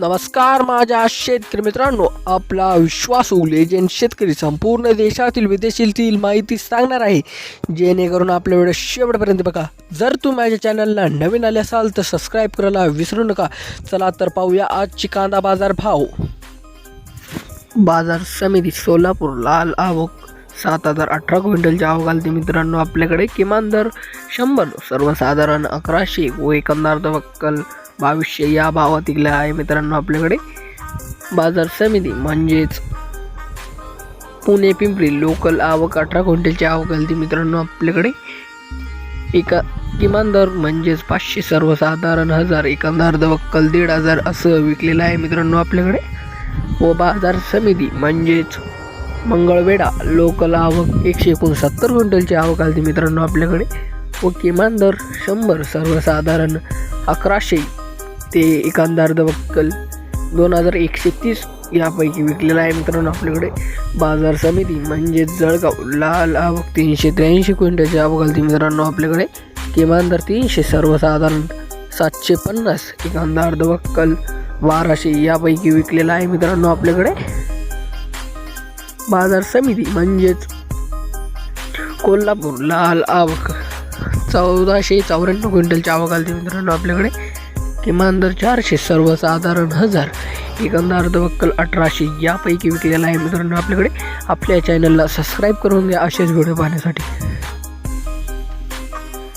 नमस्कार माझ्या शेतकरी मित्रांनो आपला विश्वासू लेजेंड शेतकरी संपूर्ण देशातील विदेशीतील माहिती सांगणार आहे. जेणेकरून आपल्या वेळ शेवटपर्यंत बघा. जर तू माझ्या चॅनलला नवीन आले असाल तर सबस्क्राईब करायला विसरू नका. चला तर पाहूया आजची कांदा बाजार भाव. बाजार समिती सोलापूर लाल आवक सात हजार अठरा क्विंटलच्या आवक मित्रांनो. आपल्याकडे किमान दर शंभर सर्वसाधारण अकराशे व एकंदर वक्कल बावीसशे या भावात इकला आहे मित्रांनो आपल्याकडे. बाजार समिती म्हणजेच पुणे पिंपरी लोकल आवक अठरा क्विंटलची आवक आली मित्रांनो आपल्याकडे. एका किमान दर म्हणजेच पाचशे सर्वसाधारण हजार एकंदर दवक्कल दीड हजार असं विकलेलं आहे मित्रांनो आपल्याकडे. व बाजार समिती म्हणजेच मंगळवेढा लोकल आवक एकशे एकोणसत्तर क्विंटलची आवक आली मित्रांनो आपल्याकडे. व किमान दर शंभर सर्वसाधारण अकराशे ते एकांदार वक्कल दोन हजार एकशे तीस यापैकी विकलेला आहे मित्रांनो आपल्याकडे. बाजार समिती म्हणजेच जळगाव. लाल आवक तीनशे त्र्याऐंशी क्विंटलची आवक मित्रांनो आपल्याकडे. किमान दर तीनशे सर्वसाधारण सातशे पन्नास एकांदार वक्कल बाराशे यापैकी विकलेला आहे मित्रांनो आपल्याकडे. बाजार समिती म्हणजेच कोल्हापूर. लाल आवक चौदाशे चौऱ्याण्णव क्विंटलची आवक आली मित्रांनो आपल्याकडे. किमान दर चारशे सर्वसाधारण हजार. एकंदर अर्धवक्कल अठराशे यापैकी विकलेला आहे मित्रांनो आपल्याकडे. आपल्या चॅनलला सबस्क्राईब करून द्या असेच व्हिडिओ पाहण्यासाठी.